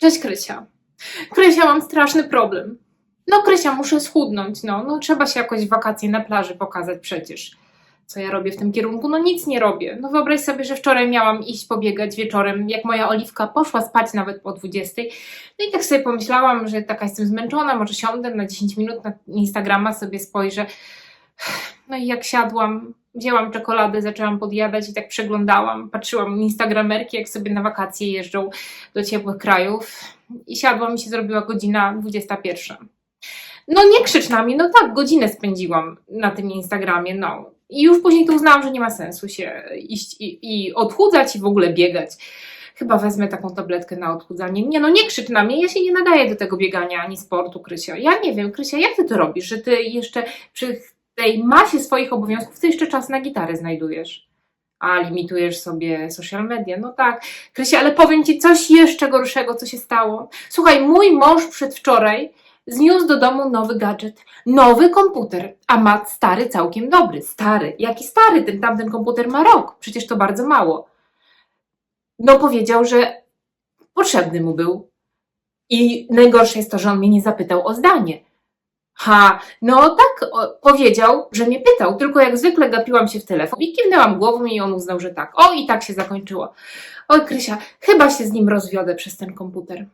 Cześć Krysia. Krysia, mam straszny problem. No Krysia, muszę schudnąć, no. No trzeba się jakoś w wakacje na plaży pokazać przecież. Co ja robię w tym kierunku? No nic nie robię. No wyobraź sobie, że wczoraj miałam iść pobiegać wieczorem, jak moja Oliwka poszła spać nawet po 20. No i tak sobie pomyślałam, że taka jestem zmęczona, może siądę na 10 minut na Instagrama sobie spojrzę. No i jak siadłam, wzięłam czekoladę, zaczęłam podjadać i tak przeglądałam, patrzyłam instagramerki, jak sobie na wakacje jeżdżą do ciepłych krajów i siadłam i się zrobiła godzina 21. No nie krzycz na mnie, no tak, godzinę spędziłam na tym Instagramie, no. I już później to uznałam, że nie ma sensu się iść i, i odchudzać i w ogóle biegać. Chyba wezmę taką tabletkę na odchudzanie. Nie no, nie krzycz na mnie, ja się nie nadaję do tego biegania ani sportu, Krysia. Ja nie wiem, Krysia, jak ty to robisz, że ty jeszcze przy tej masie swoich obowiązków, ty jeszcze czas na gitarę znajdujesz? A, limitujesz sobie social media. No tak. Krysia, ale powiem Ci coś jeszcze gorszego, co się stało. Słuchaj, mój mąż przedwczoraj zniósł do domu nowy gadżet, nowy komputer, a ma stary całkiem dobry. Stary. Jaki stary? Ten tamten komputer ma rok. Przecież to bardzo mało. No powiedział, że potrzebny mu był. I najgorsze jest to, że on mnie nie zapytał o zdanie. Ha, no tak o, powiedział, że mnie pytał, tylko jak zwykle gapiłam się w telefon i kiwnęłam głową i on uznał, że tak. O, i tak się zakończyło. Oj, Krysia, chyba się z nim rozwiodę przez ten komputer.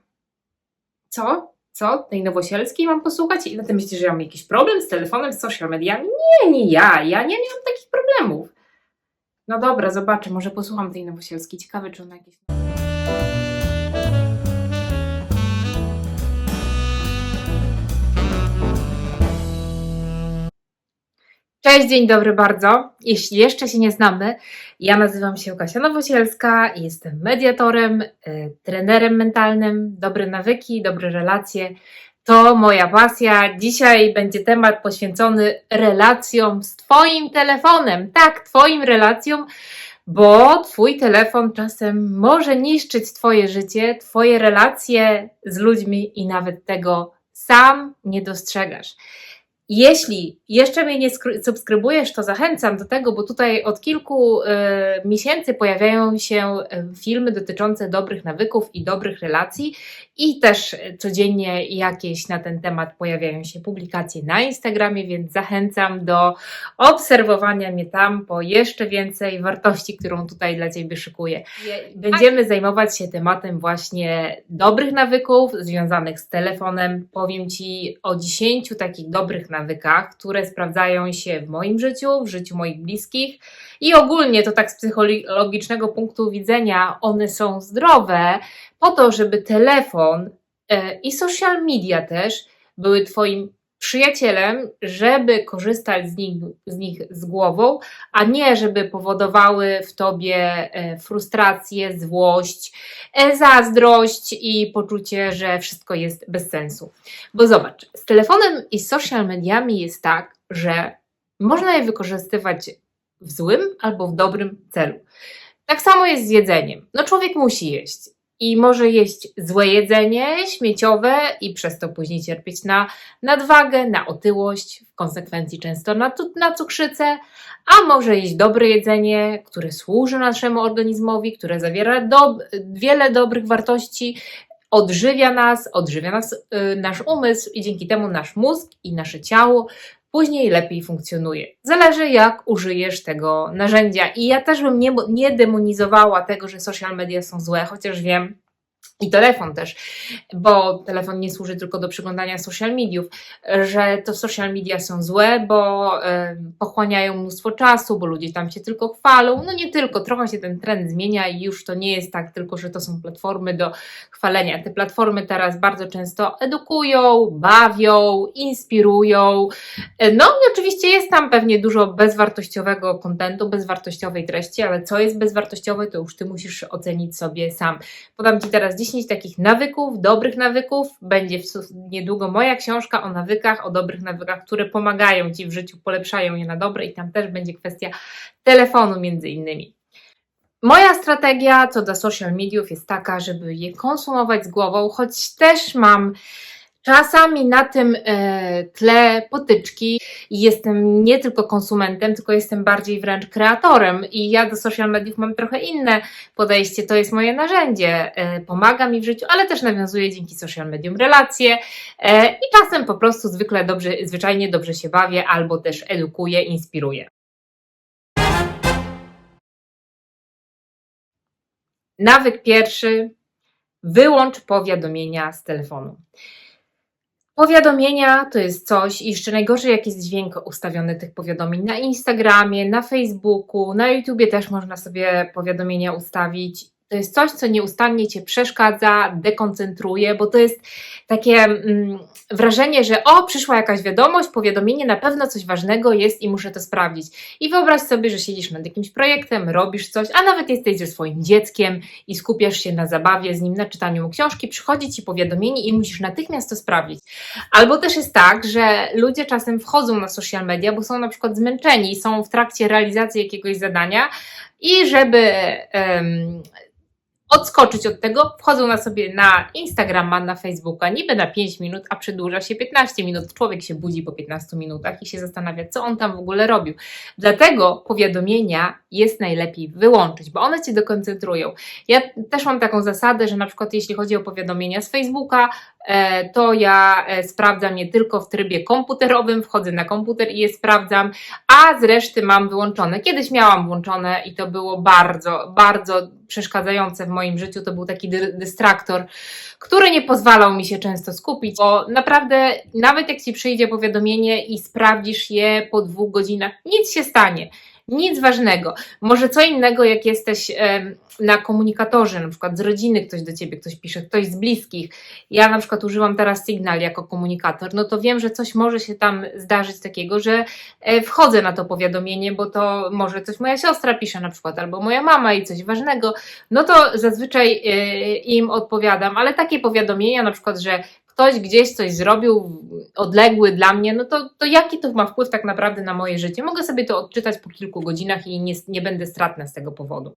Co? Co? Tej Nowosielskiej mam posłuchać? I na tym myślisz, że ja mam jakiś problem z telefonem, z social mediami? Nie, nie ja. Ja nie miałam takich problemów. No dobra, zobaczę, może posłucham tej Nowosielskiej. Ciekawe, czy ona jakieś... Cześć, dzień dobry bardzo. Jeśli jeszcze się nie znamy, ja nazywam się Kasia Nowosielska jestem mediatorem, y, trenerem mentalnym, dobre nawyki, dobre relacje. To moja pasja. Dzisiaj będzie temat poświęcony relacjom z Twoim telefonem. Tak, Twoim relacjom, bo Twój telefon czasem może niszczyć Twoje życie, Twoje relacje z ludźmi i nawet tego sam nie dostrzegasz. Jeśli jeszcze mnie nie skry- subskrybujesz, to zachęcam do tego, bo tutaj od kilku e, miesięcy pojawiają się e, filmy dotyczące dobrych nawyków i dobrych relacji, i też codziennie jakieś na ten temat pojawiają się publikacje na Instagramie, więc zachęcam do obserwowania mnie tam po jeszcze więcej wartości, którą tutaj dla Ciebie szykuję. Będziemy zajmować się tematem właśnie dobrych nawyków związanych z telefonem. Powiem Ci o 10 takich dobrych nawykach, które sprawdzają się w moim życiu, w życiu moich bliskich. I ogólnie to tak z psychologicznego punktu widzenia one są zdrowe po to, żeby telefon e, i social media też były Twoim przyjacielem, żeby korzystać z nich, z nich z głową, a nie żeby powodowały w Tobie e, frustrację, złość, e, zazdrość i poczucie, że wszystko jest bez sensu. Bo zobacz, z telefonem i social mediami jest tak, że można je wykorzystywać w złym albo w dobrym celu. Tak samo jest z jedzeniem. No człowiek musi jeść i może jeść złe jedzenie, śmieciowe i przez to później cierpieć na nadwagę, na otyłość, w konsekwencji często na, na cukrzycę, a może jeść dobre jedzenie, które służy naszemu organizmowi, które zawiera wiele dobrych wartości, odżywia nas, odżywia nas y, nasz umysł i dzięki temu nasz mózg i nasze ciało później lepiej funkcjonuje. Zależy, jak użyjesz tego narzędzia. I ja też bym nie, nie demonizowała tego, że social media są złe, chociaż wiem, i telefon też, bo telefon nie służy tylko do przeglądania social mediów, że to social media są złe, bo pochłaniają mnóstwo czasu, bo ludzie tam się tylko chwalą. No nie tylko, trochę się ten trend zmienia i już to nie jest tak tylko, że to są platformy do chwalenia. Te platformy teraz bardzo często edukują, bawią, inspirują. No i oczywiście jest tam pewnie dużo bezwartościowego kontentu, bezwartościowej treści, ale co jest bezwartościowe, to już Ty musisz ocenić sobie sam. Podam Ci teraz 10 takich nawyków, dobrych nawyków. Będzie niedługo moja książka o nawykach, o dobrych nawykach, które pomagają Ci w życiu, polepszają je na dobre i tam też będzie kwestia telefonu między innymi. Moja strategia co do social mediów jest taka, żeby je konsumować z głową, choć też mam czasami na tym e, tle potyczki i jestem nie tylko konsumentem, tylko jestem bardziej wręcz kreatorem i ja do social mediów mam trochę inne podejście, to jest moje narzędzie, e, pomaga mi w życiu, ale też nawiązuje dzięki social medium relacje e, i czasem po prostu zwykle dobrze, zwyczajnie dobrze się bawię albo też edukuję, inspiruję. Nawyk pierwszy. Wyłącz powiadomienia z telefonu. Powiadomienia to jest coś, i jeszcze najgorzej, jak jest dźwięk ustawiony tych powiadomień na Instagramie, na Facebooku, na YouTubie też można sobie powiadomienia ustawić. To jest coś, co nieustannie cię przeszkadza, dekoncentruje, bo to jest takie mm, wrażenie, że o, przyszła jakaś wiadomość, powiadomienie, na pewno coś ważnego jest i muszę to sprawdzić. I wyobraź sobie, że siedzisz nad jakimś projektem, robisz coś, a nawet jesteś ze swoim dzieckiem i skupiasz się na zabawie z nim, na czytaniu książki, przychodzi ci powiadomienie i musisz natychmiast to sprawdzić. Albo też jest tak, że ludzie czasem wchodzą na social media, bo są na przykład zmęczeni, są w trakcie realizacji jakiegoś zadania i żeby em, odskoczyć od tego, wchodzą na sobie na Instagrama, na Facebooka, niby na 5 minut, a przedłuża się 15 minut. Człowiek się budzi po 15 minutach i się zastanawia, co on tam w ogóle robił. Dlatego powiadomienia jest najlepiej wyłączyć, bo one cię dekoncentrują. Ja też mam taką zasadę, że na przykład jeśli chodzi o powiadomienia z Facebooka, to ja e, sprawdzam je tylko w trybie komputerowym, wchodzę na komputer i je sprawdzam, a z reszty mam wyłączone. Kiedyś miałam włączone i to było bardzo, bardzo przeszkadzające w moim życiu. To był taki dy- dystraktor, który nie pozwalał mi się często skupić, bo naprawdę nawet jak ci przyjdzie powiadomienie i sprawdzisz je po dwóch godzinach, nic się stanie. Nic ważnego. Może co innego, jak jesteś na komunikatorze, na przykład z rodziny ktoś do ciebie, ktoś pisze, ktoś z bliskich. Ja na przykład używam teraz Signal jako komunikator, no to wiem, że coś może się tam zdarzyć takiego, że e, wchodzę na to powiadomienie, bo to może coś moja siostra pisze na przykład, albo moja mama i coś ważnego, no to zazwyczaj e, im odpowiadam, ale takie powiadomienia na przykład, że ktoś gdzieś coś zrobił odległy dla mnie, no to, to jaki to ma wpływ tak naprawdę na moje życie? Mogę sobie to odczytać po kilku godzinach i nie, nie będę stratna z tego powodu.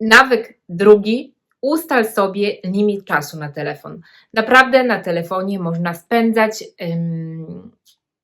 Nawyk drugi. Ustal sobie limit czasu na telefon. Naprawdę na telefonie można spędzać ym,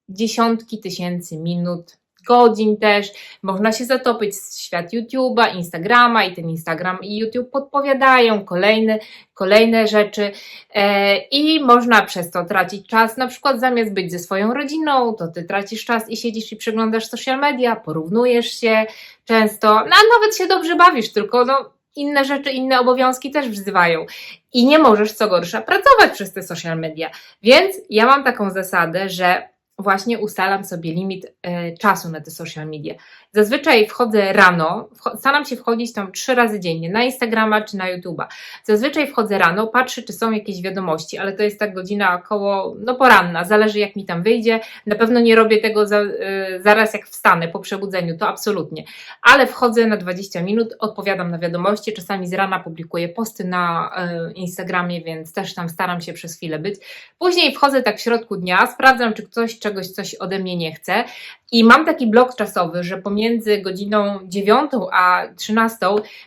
dziesiątki tysięcy minut, godzin też. Można się zatopić w świat YouTube'a, Instagrama i ten Instagram i YouTube podpowiadają kolejne, kolejne rzeczy e, i można przez to tracić czas. Na przykład zamiast być ze swoją rodziną, to ty tracisz czas i siedzisz i przeglądasz social media, porównujesz się często, no, a nawet się dobrze bawisz, tylko no, inne rzeczy, inne obowiązki też wzywają. I nie możesz, co gorsza, pracować przez te social media. Więc ja mam taką zasadę, że właśnie ustalam sobie limit e, czasu na te social media. Zazwyczaj wchodzę rano, staram się wchodzić tam trzy razy dziennie, na Instagrama czy na YouTube'a. Zazwyczaj wchodzę rano, patrzę, czy są jakieś wiadomości, ale to jest tak godzina około, no poranna, zależy jak mi tam wyjdzie. Na pewno nie robię tego za, y, zaraz jak wstanę po przebudzeniu, to absolutnie. Ale wchodzę na 20 minut, odpowiadam na wiadomości, czasami z rana publikuję posty na y, Instagramie, więc też tam staram się przez chwilę być. Później wchodzę tak w środku dnia, sprawdzam, czy ktoś czegoś, coś ode mnie nie chce. I mam taki blok czasowy, że pomiędzy godziną 9 a 13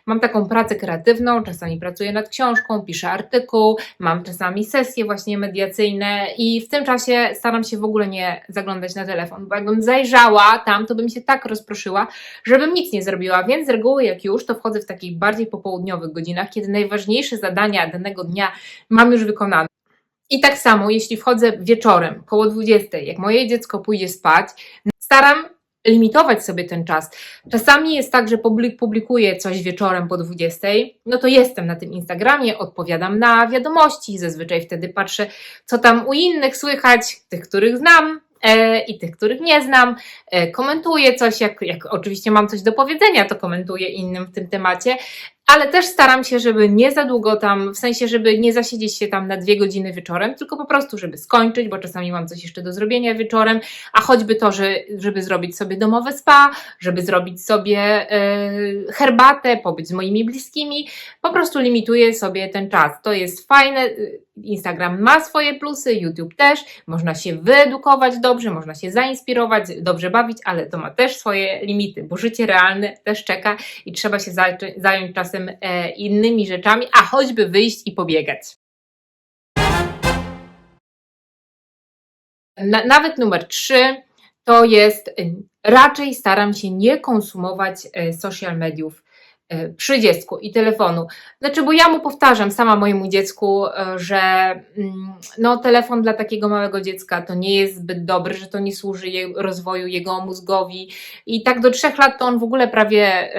mam taką pracę kreatywną, czasami pracuję nad książką, piszę artykuł, mam czasami sesje właśnie mediacyjne i w tym czasie staram się w ogóle nie zaglądać na telefon, bo jakbym zajrzała tam, to bym się tak rozproszyła, żebym nic nie zrobiła, więc z reguły jak już, to wchodzę w takich bardziej popołudniowych godzinach, kiedy najważniejsze zadania danego dnia mam już wykonane. I tak samo, jeśli wchodzę wieczorem, koło 20, jak moje dziecko pójdzie spać, staram limitować sobie ten czas. Czasami jest tak, że publik- publikuję coś wieczorem po 20, no to jestem na tym Instagramie, odpowiadam na wiadomości, zazwyczaj wtedy patrzę, co tam u innych słychać, tych, których znam. E, I tych, których nie znam, e, komentuję coś, jak, jak oczywiście mam coś do powiedzenia, to komentuję innym w tym temacie, ale też staram się, żeby nie za długo tam, w sensie, żeby nie zasiedzieć się tam na dwie godziny wieczorem, tylko po prostu, żeby skończyć, bo czasami mam coś jeszcze do zrobienia wieczorem, a choćby to, że, żeby zrobić sobie domowe spa, żeby zrobić sobie e, herbatę, pobyć z moimi bliskimi, po prostu limituję sobie ten czas. To jest fajne. Instagram ma swoje plusy, YouTube też. Można się wyedukować dobrze, można się zainspirować, dobrze bawić, ale to ma też swoje limity, bo życie realne też czeka i trzeba się zająć czasem e, innymi rzeczami, a choćby wyjść i pobiegać. Na, nawet numer trzy to jest raczej staram się nie konsumować y, social mediów przy dziecku i telefonu. Znaczy, bo ja mu powtarzam sama mojemu dziecku, y, że mm, no, telefon dla takiego małego dziecka to nie jest zbyt dobry, że to nie służy je, rozwoju jego mózgowi. I tak do trzech lat to on w ogóle prawie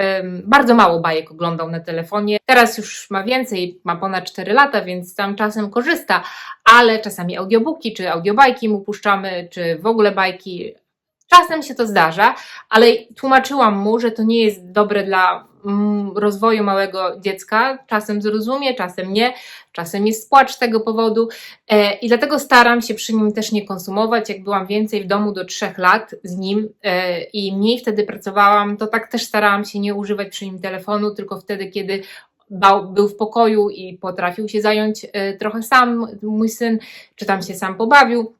bardzo mało bajek oglądał na telefonie. Teraz już ma więcej, ma ponad 4 lata, więc tam czasem korzysta, ale czasami audiobooki czy audiobajki mu puszczamy, czy w ogóle bajki. Czasem się to zdarza, ale tłumaczyłam mu, że to nie jest dobre dla rozwoju małego dziecka. Czasem zrozumie, czasem nie, czasem jest płacz z tego powodu e, i dlatego staram się przy nim też nie konsumować. Jak byłam więcej w domu do trzech lat z nim e, i mniej wtedy pracowałam, to tak też starałam się nie używać przy nim telefonu, tylko wtedy, kiedy bał, był w pokoju i potrafił się zająć e, trochę sam mój syn, czy tam się sam pobawił.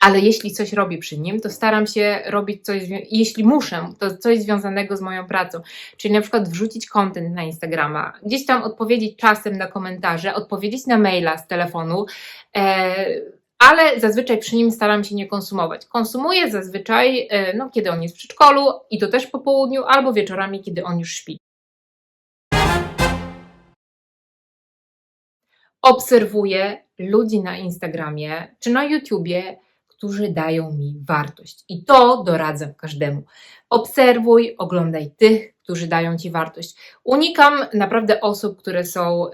Ale jeśli coś robię przy nim, to staram się robić coś, jeśli muszę, to coś związanego z moją pracą. Czyli na przykład wrzucić content na Instagrama, gdzieś tam odpowiedzieć czasem na komentarze, odpowiedzieć na maila z telefonu, e, ale zazwyczaj przy nim staram się nie konsumować. Konsumuję zazwyczaj, e, no, kiedy on jest w przedszkolu i to też po południu, albo wieczorami, kiedy on już śpi. obserwuję ludzi na Instagramie czy na YouTubie, którzy dają mi wartość. I to doradzam każdemu. Obserwuj, oglądaj tych, którzy dają ci wartość. Unikam naprawdę osób, które są,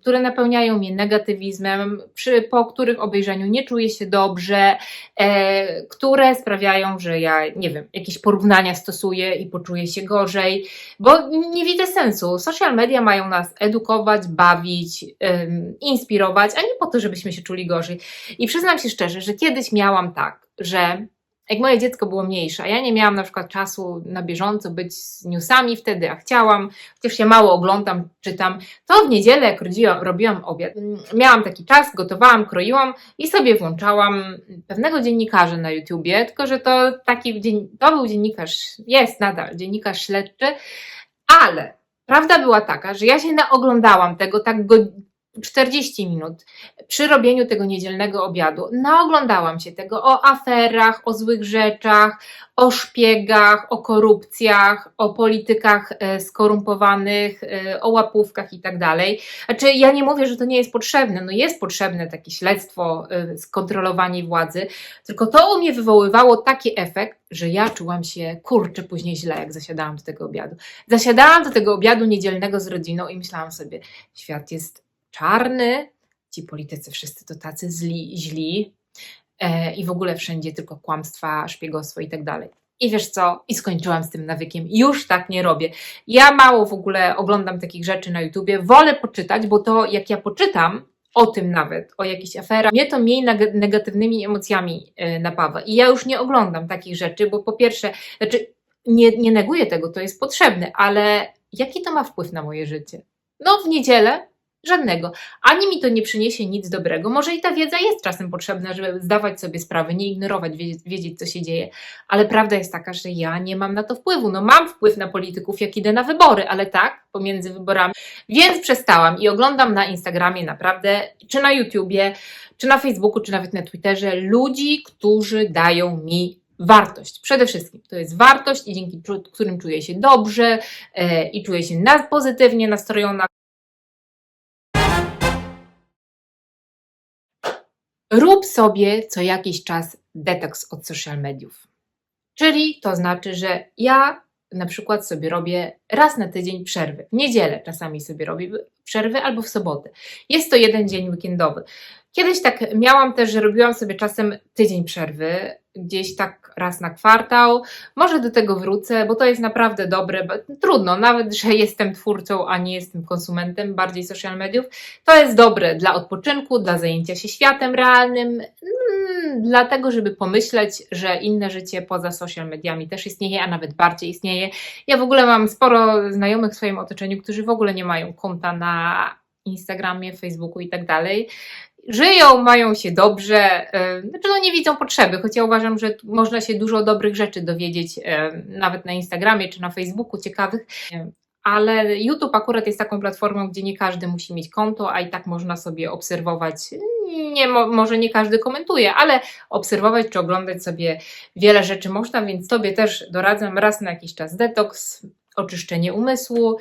które napełniają mnie negatywizmem, przy, po których obejrzeniu nie czuję się dobrze, e, które sprawiają, że ja, nie wiem, jakieś porównania stosuję i poczuję się gorzej, bo nie widzę sensu. Social media mają nas edukować, bawić, inspirować, a nie po to, żebyśmy się czuli gorzej. I przyznam się szczerze, że kiedyś miałam tak, że jak moje dziecko było mniejsze, a ja nie miałam na przykład czasu na bieżąco być z newsami wtedy, a chciałam, chociaż się mało oglądam, czytam, to w niedzielę, jak rodziłam, robiłam obiad, miałam taki czas, gotowałam, kroiłam i sobie włączałam pewnego dziennikarza na YouTubie, tylko że to taki, to był dziennikarz, jest nadal dziennikarz śledczy, ale prawda była taka, że ja się naoglądałam tego tak 40 minut przy robieniu tego niedzielnego obiadu. Naoglądałam się tego o aferach, o złych rzeczach, o szpiegach, o korupcjach, o politykach e, skorumpowanych, e, o łapówkach i tak dalej. Znaczy, ja nie mówię, że to nie jest potrzebne. No jest potrzebne takie śledztwo, e, skontrolowanie władzy, tylko to u mnie wywoływało taki efekt, że ja czułam się kurczę później źle, jak zasiadałam do tego obiadu. Zasiadałam do tego obiadu niedzielnego z rodziną i myślałam sobie, świat jest czarny, ci politycy wszyscy to tacy zli, źli e, i w ogóle wszędzie tylko kłamstwa, szpiegostwo i tak dalej. I wiesz co? I skończyłam z tym nawykiem. Już tak nie robię. Ja mało w ogóle oglądam takich rzeczy na YouTubie. Wolę poczytać, bo to jak ja poczytam o tym nawet, o jakichś aferach, mnie to mniej neg- negatywnymi emocjami e, napawa. I ja już nie oglądam takich rzeczy, bo po pierwsze, znaczy nie, nie neguję tego, to jest potrzebne, ale jaki to ma wpływ na moje życie? No w niedzielę Żadnego. Ani mi to nie przyniesie nic dobrego. Może i ta wiedza jest czasem potrzebna, żeby zdawać sobie sprawę, nie ignorować, wiedzieć, wiedzieć, co się dzieje. Ale prawda jest taka, że ja nie mam na to wpływu. No mam wpływ na polityków, jak idę na wybory, ale tak, pomiędzy wyborami. Więc przestałam i oglądam na Instagramie naprawdę, czy na YouTubie, czy na Facebooku, czy nawet na Twitterze ludzi, którzy dają mi wartość. Przede wszystkim to jest wartość i dzięki którym czuję się dobrze e, i czuję się na, pozytywnie nastrojona. Rób sobie co jakiś czas detoks od social mediów. Czyli to znaczy, że ja na przykład sobie robię raz na tydzień przerwy. W niedzielę czasami sobie robię przerwy albo w sobotę. Jest to jeden dzień weekendowy. Kiedyś tak miałam też, że robiłam sobie czasem tydzień przerwy, gdzieś tak raz na kwartał. Może do tego wrócę, bo to jest naprawdę dobre. Trudno, nawet że jestem twórcą, a nie jestem konsumentem bardziej social mediów. To jest dobre dla odpoczynku, dla zajęcia się światem realnym, mm, dlatego, żeby pomyśleć, że inne życie poza social mediami też istnieje, a nawet bardziej istnieje. Ja w ogóle mam sporo znajomych w swoim otoczeniu, którzy w ogóle nie mają konta na Instagramie, Facebooku i tak dalej. Żyją, mają się dobrze, yy, znaczy no nie widzą potrzeby, choć ja uważam, że można się dużo dobrych rzeczy dowiedzieć, yy, nawet na Instagramie czy na Facebooku, ciekawych. Yy, ale YouTube akurat jest taką platformą, gdzie nie każdy musi mieć konto, a i tak można sobie obserwować. Nie, mo, może nie każdy komentuje, ale obserwować czy oglądać sobie wiele rzeczy można, więc Tobie też doradzam raz na jakiś czas detoks, oczyszczenie umysłu.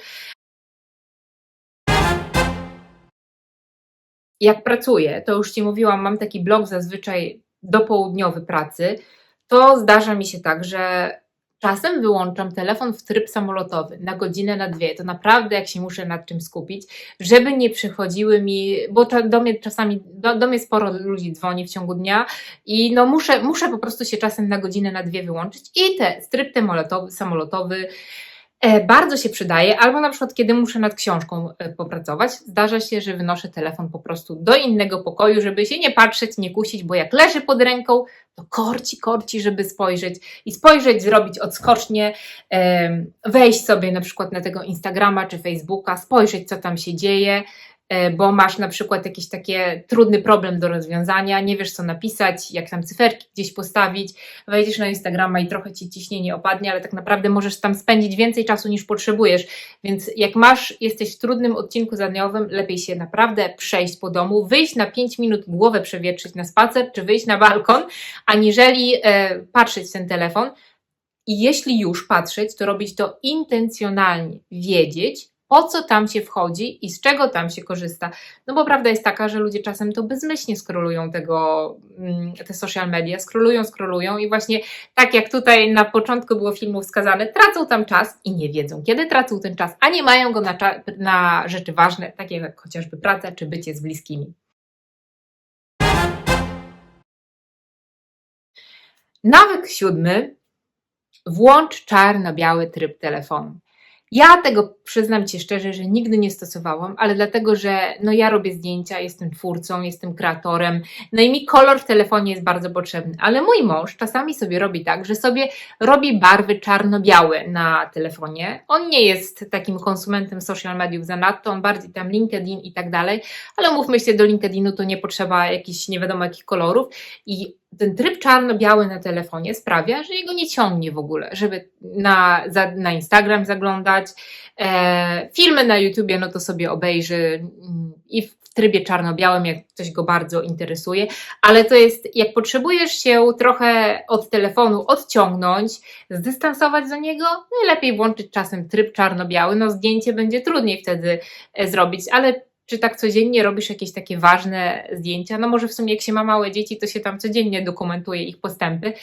Jak pracuję, to już Ci mówiłam, mam taki blog zazwyczaj dopołudniowy pracy, to zdarza mi się tak, że czasem wyłączam telefon w tryb samolotowy na godzinę, na dwie. To naprawdę, jak się muszę nad czym skupić, żeby nie przychodziły mi, bo do mnie czasami, do, do mnie sporo ludzi dzwoni w ciągu dnia i no muszę, muszę po prostu się czasem na godzinę, na dwie wyłączyć i te tryb samolotowy, samolotowy Bardzo się przydaje, albo na przykład, kiedy muszę nad książką e, popracować, zdarza się, że wynoszę telefon po prostu do innego pokoju, żeby się nie patrzeć, nie kusić, bo jak leży pod ręką, to korci, korci, żeby spojrzeć i spojrzeć, zrobić odskocznie, wejść sobie na przykład na tego Instagrama czy Facebooka, spojrzeć, co tam się dzieje, e, bo masz na przykład jakiś taki trudny problem do rozwiązania, nie wiesz co napisać, jak tam cyferki gdzieś postawić, wejdziesz na Instagrama i trochę ci ciśnienie opadnie, ale tak naprawdę możesz tam spędzić więcej czasu niż potrzebujesz. Więc jak masz, jesteś w trudnym odcinku zadniowym, lepiej się naprawdę przejść po domu, wyjść na 5 minut, głowę przewietrzyć na spacer, czy wyjść na balkon, aniżeli e, patrzeć w ten telefon. I jeśli już patrzeć, to robić to intencjonalnie, wiedzieć, po co tam się wchodzi i z czego tam się korzysta. No bo prawda jest taka, że ludzie czasem to bezmyślnie skrolują tego, mm, te social media, skrolują, skrolują i właśnie tak jak tutaj na początku było filmu wskazane, tracą tam czas i nie wiedzą, kiedy tracą ten czas, a nie mają go na, na rzeczy ważne, takie jak chociażby praca czy bycie z bliskimi. Nawyk siódmy. Włącz czarno-biały tryb telefonu. Ja tego przyznam Ci szczerze, że nigdy nie stosowałam, ale dlatego, że no ja robię zdjęcia, jestem twórcą, jestem kreatorem, no i mi kolor w telefonie jest bardzo potrzebny, ale mój mąż czasami sobie robi tak, że sobie robi barwy czarno-białe na telefonie. On nie jest takim konsumentem social mediów zanadto, on bardziej tam LinkedIn i tak dalej, ale mówmy się, do LinkedInu to nie potrzeba jakichś nie wiadomo jakich kolorów. I ten tryb czarno-biały na telefonie sprawia, że jego nie ciągnie w ogóle, żeby na, za, na Instagram zaglądać, e, filmy na YouTubie, no to sobie obejrzy mm, i w trybie czarno-białym, jak coś go bardzo interesuje, ale to jest, jak potrzebujesz się trochę od telefonu odciągnąć, zdystansować do niego, najlepiej włączyć czasem tryb czarno-biały, no zdjęcie będzie trudniej wtedy e, zrobić, ale czy tak codziennie robisz jakieś takie ważne zdjęcia? No może w sumie jak się ma małe dzieci, to się tam codziennie dokumentuje ich postępy,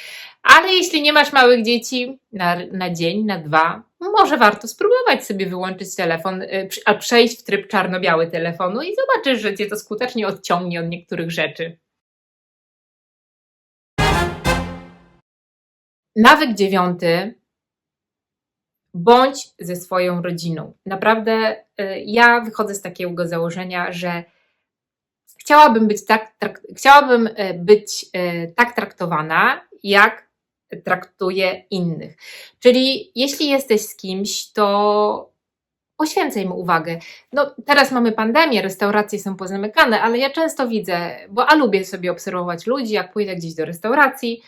ale jeśli nie masz małych dzieci na, na dzień, na dwa, może warto spróbować sobie wyłączyć telefon, y, a przejść w tryb czarno-biały telefonu i zobaczysz, że cię to skutecznie odciągnie od niektórych rzeczy. Nawyk dziewiąty. Bądź ze swoją rodziną. Naprawdę y, ja wychodzę z takiego założenia, że chciałabym być tak, trak, chciałabym y, być y, tak traktowana, jak traktuję innych. Czyli jeśli jesteś z kimś, to poświęcaj mu uwagę. No, teraz mamy pandemię, restauracje są pozamykane, ale ja często widzę, bo a lubię sobie obserwować ludzi, jak pójdę gdzieś do restauracji,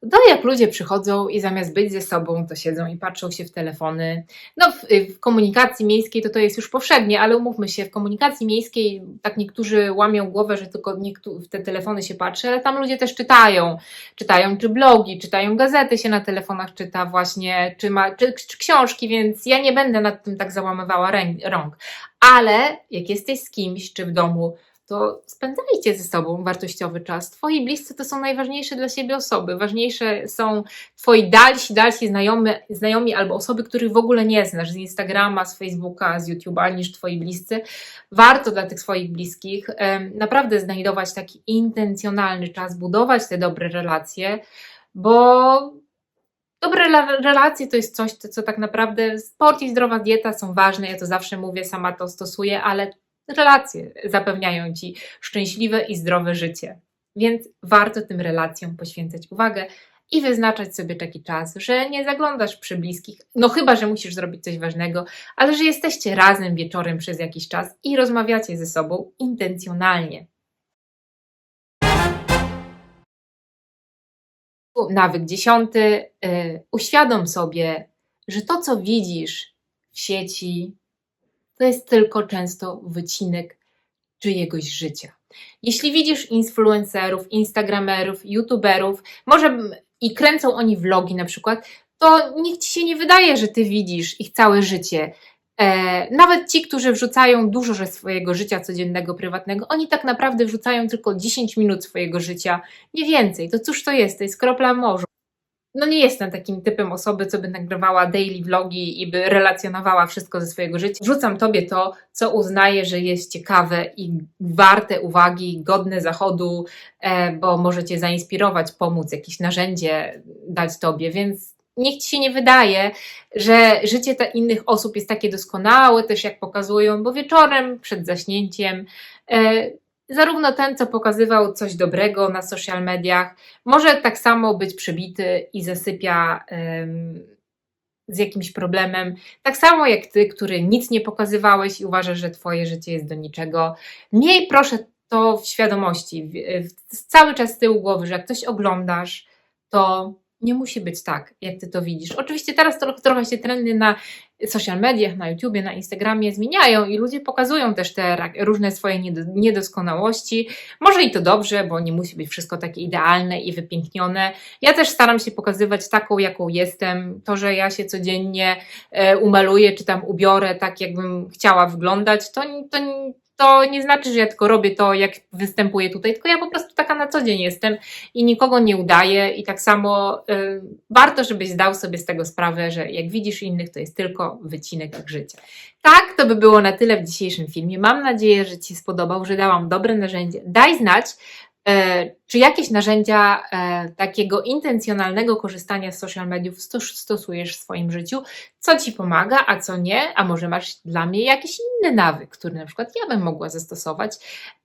to jak ludzie przychodzą i zamiast być ze sobą, to siedzą i patrzą się w telefony. No, w, w komunikacji miejskiej to to jest już powszechnie, ale umówmy się, w komunikacji miejskiej tak niektórzy łamią głowę, że tylko w te telefony się patrzy, ale tam ludzie też czytają. Czytają czy blogi, czytają gazety się na telefonach czyta właśnie, czy, ma, czy, czy książki, więc ja nie będę nad tym tak załamywała ręk, rąk. Ale jak jesteś z kimś, czy w domu, to spędzajcie ze sobą wartościowy czas. Twoi bliscy to są najważniejsze dla siebie osoby. Ważniejsze są Twoi dalsi, dalsi znajomi, znajomi albo osoby, których w ogóle nie znasz z Instagrama, z Facebooka, z YouTube'a, niż Twoi bliscy. Warto dla tych swoich bliskich naprawdę znajdować taki intencjonalny czas, budować te dobre relacje, bo Dobre rela- relacje to jest coś, co, co tak naprawdę sport i zdrowa dieta są ważne. Ja to zawsze mówię, sama to stosuję, ale relacje zapewniają ci szczęśliwe i zdrowe życie. Więc warto tym relacjom poświęcać uwagę i wyznaczać sobie taki czas, że nie zaglądasz przy bliskich, no chyba, że musisz zrobić coś ważnego, ale że jesteście razem wieczorem przez jakiś czas i rozmawiacie ze sobą intencjonalnie. Nawyk dziesiąty. y, Uświadom sobie, że to, co widzisz w sieci, to jest tylko często wycinek czyjegoś życia. Jeśli widzisz influencerów, instagramerów, youtuberów, może i kręcą oni vlogi na przykład, to niech ci się nie wydaje, że ty widzisz ich całe życie. E, nawet ci, którzy wrzucają dużo że swojego życia codziennego, prywatnego, oni tak naprawdę wrzucają tylko 10 minut swojego życia, nie więcej. To cóż to jest? To jest kropla morza. No nie jestem takim typem osoby, co by nagrywała daily vlogi i by relacjonowała wszystko ze swojego życia. Wrzucam tobie to, co uznaję, że jest ciekawe i warte uwagi, godne zachodu, e, bo może cię zainspirować, pomóc, jakieś narzędzie dać tobie, więc niech ci się nie wydaje, że życie ta innych osób jest takie doskonałe, też jak pokazują, bo wieczorem przed zaśnięciem e, zarówno ten, co pokazywał coś dobrego na social mediach, może tak samo być przebity i zasypia z jakimś problemem, tak samo jak ty, który nic nie pokazywałeś i uważasz, że twoje życie jest do niczego. Miej proszę to w świadomości, cały czas z tyłu głowy, że jak coś oglądasz, to nie musi być tak, jak ty to widzisz. Oczywiście teraz to, trochę się trendy na social mediach, na YouTubie, na Instagramie zmieniają i ludzie pokazują też te różne swoje niedo- niedoskonałości. Może i to dobrze, bo nie musi być wszystko takie idealne i wypięknione. Ja też staram się pokazywać taką, jaką jestem. To, że ja się codziennie e, umaluję czy tam ubiorę tak, jakbym chciała wyglądać, to, to, to nie znaczy, że ja tylko robię to, jak występuję tutaj, tylko ja po prostu taka na co dzień jestem i nikogo nie udaję. I tak samo y, warto, żebyś zdał sobie z tego sprawę, że jak widzisz innych, to jest tylko wycinek ich życia. Tak, to by było na tyle w dzisiejszym filmie. Mam nadzieję, że Ci spodobał, że dałam dobre narzędzie. Daj znać, czy jakieś narzędzia e, takiego intencjonalnego korzystania z social mediów stos- stosujesz w swoim życiu, co Ci pomaga, a co nie, a może masz dla mnie jakiś inny nawyk, który na przykład ja bym mogła zastosować,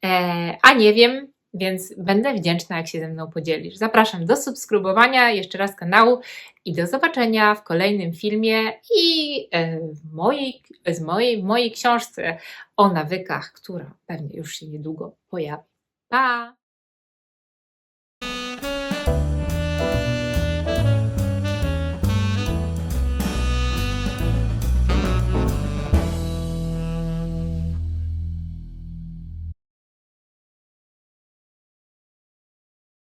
e, a nie wiem, więc będę wdzięczna, jak się ze mną podzielisz. Zapraszam do subskrybowania jeszcze raz kanału i do zobaczenia w kolejnym filmie i e, w mojej, z mojej, mojej książce o nawykach, która pewnie już się niedługo pojawi. Pa!